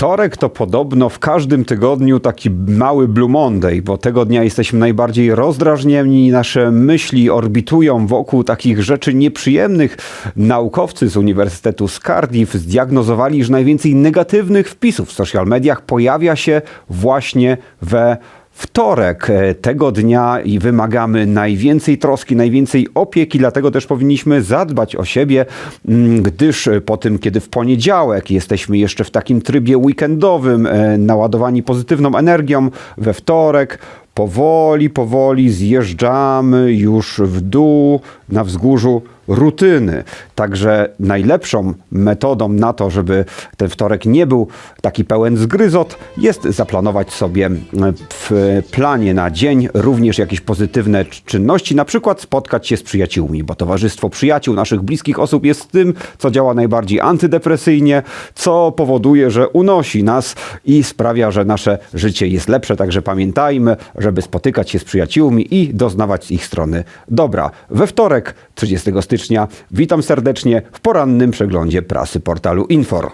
Wtorek to podobno w każdym tygodniu taki mały Blue Monday, bo tego dnia jesteśmy najbardziej rozdrażnieni, nasze myśli orbitują wokół takich rzeczy nieprzyjemnych. Naukowcy z Uniwersytetu z Cardiff zdiagnozowali, że najwięcej negatywnych wpisów w social mediach pojawia się właśnie we wtorek e, tego dnia i wymagamy najwięcej troski, najwięcej opieki, dlatego też powinniśmy zadbać o siebie, mm, gdyż po tym, kiedy w poniedziałek jesteśmy jeszcze w takim trybie weekendowym, e, naładowani pozytywną energią, we wtorek powoli, powoli zjeżdżamy już w dół na wzgórzu rutyny. Także najlepszą metodą na to, żeby ten wtorek nie był taki pełen zgryzot, jest zaplanować sobie w planie na dzień również jakieś pozytywne czynności, na przykład spotkać się z przyjaciółmi, bo towarzystwo przyjaciół, naszych bliskich osób jest tym, co działa najbardziej antydepresyjnie, co powoduje, że unosi nas i sprawia, że nasze życie jest lepsze. Także pamiętajmy, żeby spotykać się z przyjaciółmi i doznawać z ich strony dobra. We wtorek, 30 stycznia, witam serdecznie w porannym przeglądzie prasy portalu Infor.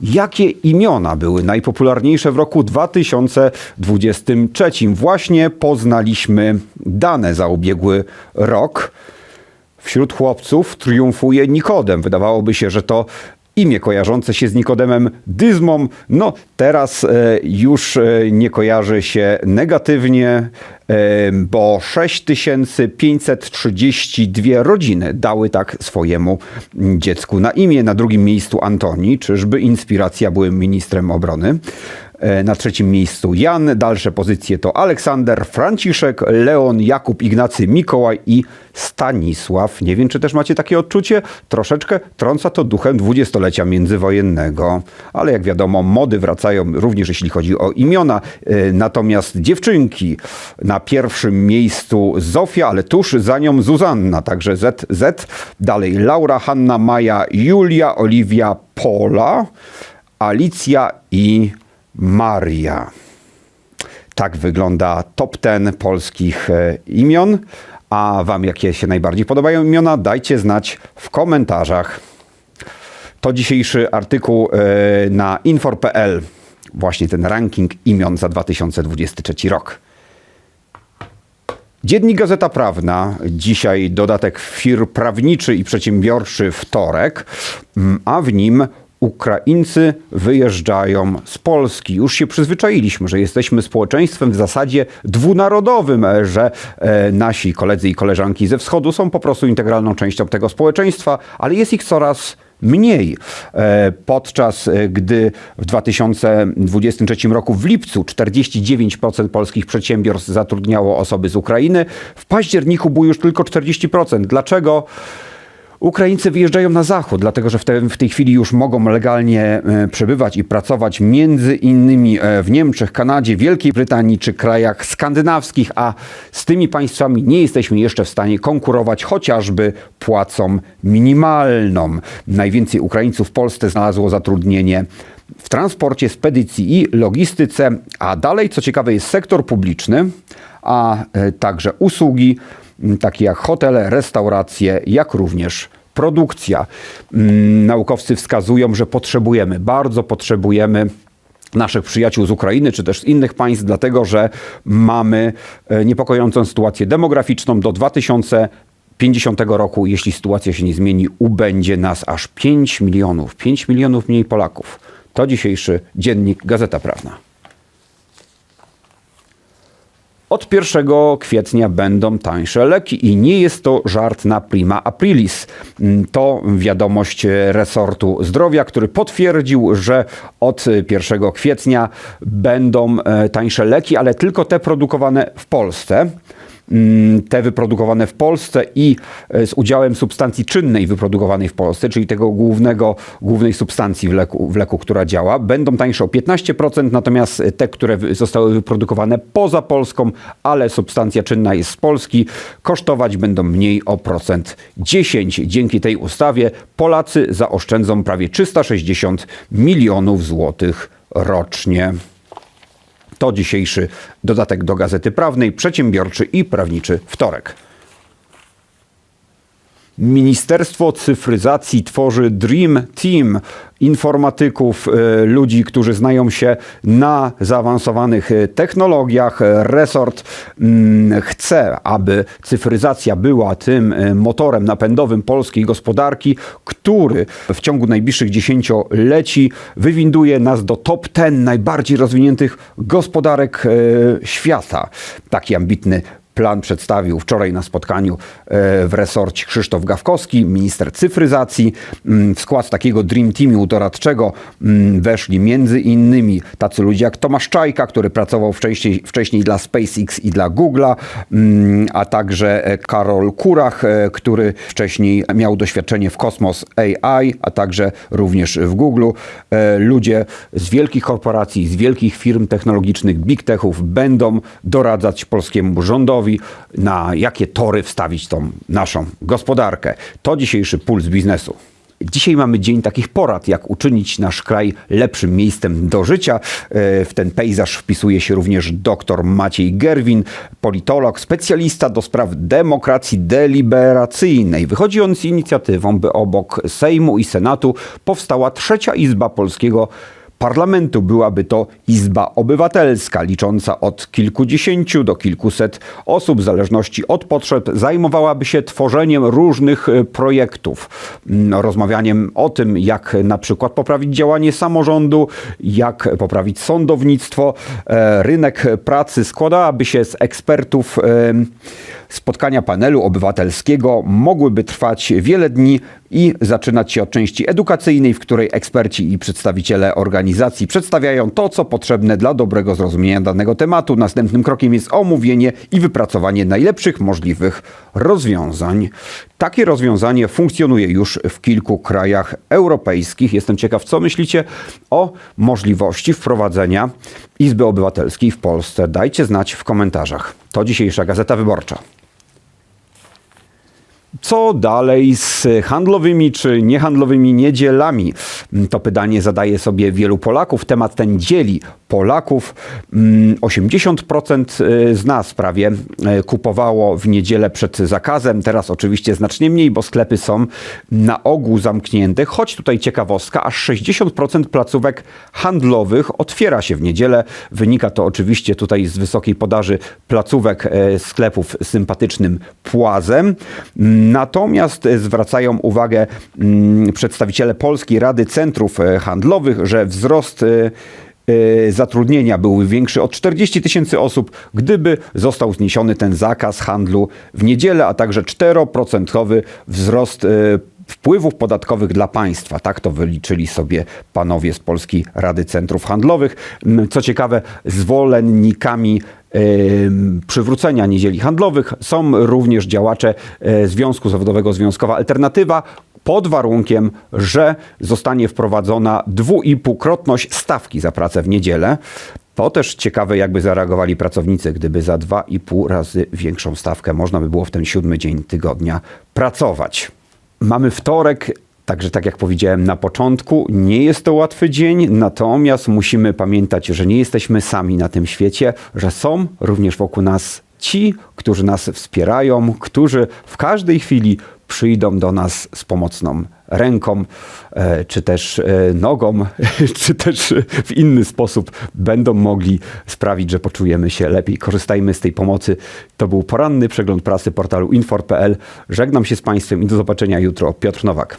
Jakie imiona były najpopularniejsze w roku 2023? Właśnie poznaliśmy dane za ubiegły rok. Wśród chłopców triumfuje Nikodem. Wydawałoby się, że to imię kojarzące się z Nikodemem Dyzmą, no teraz e, już e, nie kojarzy się negatywnie, e, bo 6532 rodziny dały tak swojemu dziecku na imię. Na drugim miejscu Antoni, czyżby inspiracja byłym ministrem obrony. E, na trzecim miejscu Jan, dalsze pozycje to Aleksander, Franciszek, Leon, Jakub, Ignacy, Mikołaj i Stanisław. Nie wiem, czy też macie takie odczucie? Troszeczkę trąca to duchem dwudziestolecia międzywojennego. Ale jak wiadomo, mody wracają również jeśli chodzi o imiona. E, natomiast dziewczynki na pierwszym miejscu Zofia, ale tuż za nią Zuzanna, także ZZ. Dalej Laura, Hanna, Maja, Julia, Oliwia, Pola, Alicja i Maria. Tak wygląda top ten polskich e, imion. A Wam jakie się najbardziej podobają imiona? Dajcie znać w komentarzach. To dzisiejszy artykuł e, na infor.pl. Właśnie ten ranking imion za 2023 rok. Dziennik Gazeta Prawna, dzisiaj dodatek firm prawniczy i przedsiębiorczy wtorek, mm, a w nim Ukraińcy wyjeżdżają z Polski. Już się przyzwyczailiśmy, że jesteśmy społeczeństwem w zasadzie dwunarodowym, że e, nasi koledzy i koleżanki ze wschodu są po prostu integralną częścią tego społeczeństwa, ale jest ich coraz mniej. E, podczas e, gdy w 2023 roku w lipcu 49% polskich przedsiębiorstw zatrudniało osoby z Ukrainy, w październiku było już tylko 40%. Dlaczego? Ukraińcy wyjeżdżają na zachód, dlatego że w, te, w, tej chwili już mogą legalnie e, przebywać i pracować między innymi e, w Niemczech, Kanadzie, Wielkiej Brytanii czy krajach skandynawskich, a z tymi państwami nie jesteśmy jeszcze w stanie konkurować chociażby płacą minimalną. Najwięcej Ukraińców w Polsce znalazło zatrudnienie w transporcie, spedycji i logistyce, a dalej, co ciekawe, jest sektor publiczny, a e, także usługi takie jak hotele, restauracje, jak również produkcja. Naukowcy wskazują, że potrzebujemy, bardzo potrzebujemy naszych przyjaciół z Ukrainy czy też z innych państw, dlatego że mamy e, niepokojącą sytuację demograficzną do 2050 roku, jeśli sytuacja się nie zmieni, ubędzie nas aż 5 milionów, 5 milionów mniej Polaków. To dzisiejszy dziennik Gazeta Prawna. Od 1 kwietnia będą tańsze leki i nie jest to żart na prima aprilis. Mm, to wiadomość resortu zdrowia, który potwierdził, że od 1 kwietnia będą e, tańsze leki, ale tylko te produkowane w Polsce. Mm, te wyprodukowane w Polsce i e, z udziałem substancji czynnej wyprodukowanej w Polsce, czyli tego głównego, głównej substancji w leku, w leku, która działa, będą tańsze o 15%, natomiast te, które zostały wyprodukowane poza Polską, ale substancja czynna jest z Polski, kosztować będą mniej o procent 10. Dzięki tej ustawie Polacy zaoszczędzą prawie 360 milionów złotych rocznie. To dzisiejszy dodatek do Gazety Prawnej, przedsiębiorczy i prawniczy wtorek. Ministerstwo Cyfryzacji tworzy Dream Team informatyków, e, ludzi, którzy znają się na zaawansowanych e, technologiach. Resort mm, chce, aby cyfryzacja była tym e, motorem napędowym polskiej gospodarki, który w ciągu najbliższych dziesięcioleci wywinduje nas do top 10 najbardziej rozwiniętych gospodarek świata. Taki ambitny plan przedstawił wczoraj na spotkaniu e, w resorcie Krzysztof Gawkowski, minister cyfryzacji. Mm, w skład takiego Dream Teamu doradczego mm, weszli między innymi tacy ludzie jak Tomasz Czajka, który pracował wcześniej, wcześniej dla SpaceX i dla Google'a, mm, a także e, Karol Kurach, e, który wcześniej miał doświadczenie w Kosmos AI, a także również w Google. Ludzie z wielkich korporacji, z wielkich firm technologicznych, big techów będą doradzać polskiemu rządowi, na jakie tory wstawić tą naszą gospodarkę. To dzisiejszy puls biznesu. Dzisiaj mamy dzień takich porad, jak uczynić nasz kraj lepszym miejscem do życia. E, w ten pejzaż wpisuje się również dr Maciej Gerwin, politolog, specjalista do spraw demokracji deliberacyjnej. Wychodzi on z inicjatywą, by obok Sejmu i Senatu powstała trzecia izba polskiego parlamentu byłaby to Izba Obywatelska, licząca od kilkudziesięciu do kilkuset osób, w zależności od potrzeb, zajmowałaby się tworzeniem różnych e, projektów, mm, rozmawianiem o tym, jak na przykład poprawić działanie samorządu, jak poprawić sądownictwo, e, rynek pracy składałaby się z ekspertów. Spotkania panelu obywatelskiego mogłyby trwać wiele dni i zaczynać się od części edukacyjnej, w której eksperci i przedstawiciele organizacji przedstawiają to, co potrzebne dla dobrego zrozumienia danego tematu. Następnym krokiem jest omówienie i wypracowanie najlepszych możliwych rozwiązań. Takie rozwiązanie funkcjonuje już w kilku krajach europejskich. Jestem ciekaw, co myślicie o możliwości wprowadzenia Izby Obywatelskiej w Polsce. Dajcie znać w komentarzach. To dzisiejsza Gazeta Wyborcza. Co dalej z handlowymi czy niehandlowymi niedzielami? To pytanie zadaje sobie wielu Polaków. Temat ten dzieli Polaków. 80% mm, y, z nas prawie y, kupowało w niedzielę przed zakazem. Teraz oczywiście znacznie mniej, bo sklepy są na ogół zamknięte. Choć tutaj ciekawostka, aż 60% placówek handlowych otwiera się w niedzielę. Wynika to oczywiście tutaj z wysokiej podaży placówek y, sklepów z sympatycznym płazem. Natomiast zwracają uwagę mm, przedstawiciele Polskiej Rady Centrów Handlowych, że wzrost E, zatrudnienia byłby większy o 40 tysięcy osób, gdyby został zniesiony ten zakaz handlu w niedzielę, a także 4% wzrost e, wpływów podatkowych dla państwa. Tak to wyliczyli sobie panowie z Polskiej Rady Centrów Handlowych. Mm, co ciekawe, zwolennikami przywrócenia niedzieli handlowych są również działacze e, Związku Zawodowego Związkowa Alternatywa, pod warunkiem, że zostanie wprowadzona dwuipółkrotność stawki za pracę w niedzielę. To też ciekawe, jakby zareagowali pracownicy, gdyby za dwa i pół razy większą stawkę można by było w ten siódmy dzień tygodnia pracować. Mamy wtorek, Także tak jak powiedziałem na początku, nie jest to łatwy dzień, natomiast musimy pamiętać, że nie jesteśmy sami na tym świecie, że są również wokół nas ci, którzy nas wspierają, którzy w każdej chwili przyjdą do nas z pomocną ręką, e, czy też e, nogą, czy też w inny sposób będą mogli sprawić, że poczujemy się lepiej. Korzystajmy z tej pomocy. To był poranny przegląd prasy portalu infor.pl. Żegnam się z Państwem i do zobaczenia jutro. Piotr Nowak.